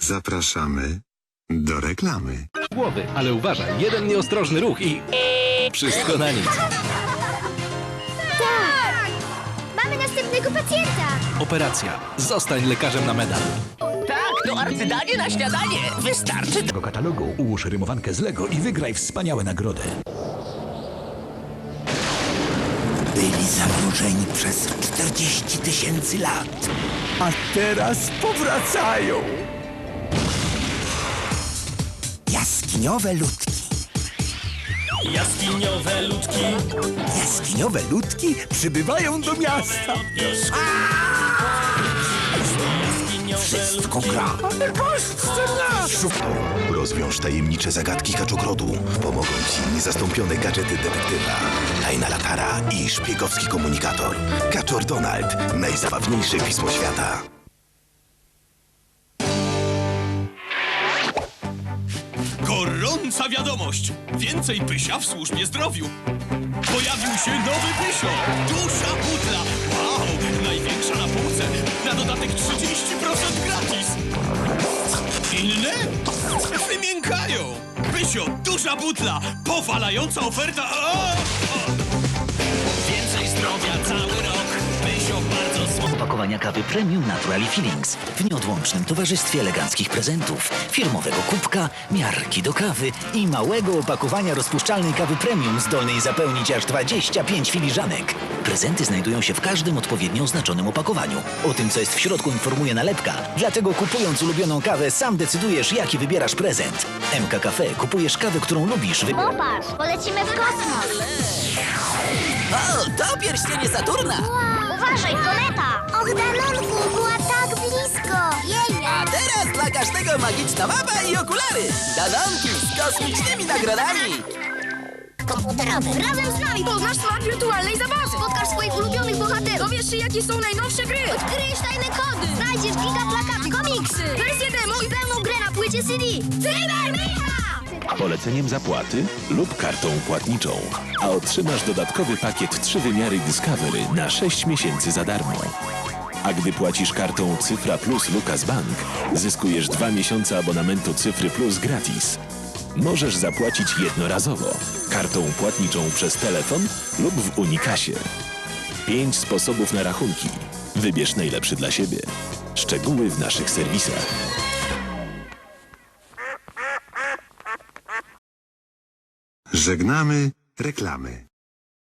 Zapraszamy do reklamy. głowy, ale uważaj, jeden nieostrożny ruch i... Wszystko na nic. Tak! Mamy następnego pacjenta! Operacja. Zostań lekarzem na medal. Tak, to arcydanie na śniadanie. Wystarczy tego katalogu ułóż rymowankę z Lego i wygraj wspaniałe nagrody. Byli zanurzeni przez 40 tysięcy lat, a teraz powracają. Jaskiniowe ludki. Jaskiniowe ludki Jaskiniowe ludki przybywają do miasta. Wszystko gra. Rozwiąż tajemnicze zagadki Kaczogrodu. Pomogą Ci niezastąpione gadżety detektywa. Tajna latara i szpiegowski komunikator. Kaczor Donald. Najzabawniejsze pismo świata. Gorąca wiadomość! Więcej pysia w służbie zdrowiu! Pojawił się nowy pysio! Dusza butla! Wow! Największa na półce! Na dodatek 30% gratis! Wymiękają! Pysio, duża butla! Powalająca oferta! O! O! Więcej zdrowia cały rok! Opakowania kawy Premium Naturally Feelings w nieodłącznym towarzystwie eleganckich prezentów, firmowego kubka, miarki do kawy i małego opakowania rozpuszczalnej kawy Premium zdolnej zapełnić aż 25 filiżanek. Prezenty znajdują się w każdym odpowiednio oznaczonym opakowaniu. O tym, co jest w środku informuje nalepka, dlatego kupując ulubioną kawę sam decydujesz, jaki wybierasz prezent. MK Cafe kupujesz kawę, którą lubisz. Wy... Popatrz, polecimy w kosmos! O, to pierścienie Saturna! Uważaj, kometa! Och, Danonku, była tak blisko! Jej! A teraz dla każdego magiczna mapa i okulary! Danonki z kosmicznymi nagrodami! Komputerowy! Razem z nami poznasz smak wirtualnej zabawy! Spotkasz swoich ulubionych bohaterów! Dowiesz się, jakie są najnowsze gry! Odkryjesz tajne kody! Znajdziesz giga plakaty, komiksy! Wersję demo i pełną grę na płycie CD! Cyber Micha! Poleceniem zapłaty lub kartą płatniczą. A otrzymasz dodatkowy pakiet 3 wymiary Discovery na 6 miesięcy za darmo. A gdy płacisz kartą Cyfra Plus Lucas Bank, zyskujesz 2 miesiące abonamentu Cyfry Plus gratis. Możesz zapłacić jednorazowo, kartą płatniczą przez telefon lub w Unikasie. 5 sposobów na rachunki. Wybierz najlepszy dla siebie. Szczegóły w naszych serwisach. Żegnamy reklamy.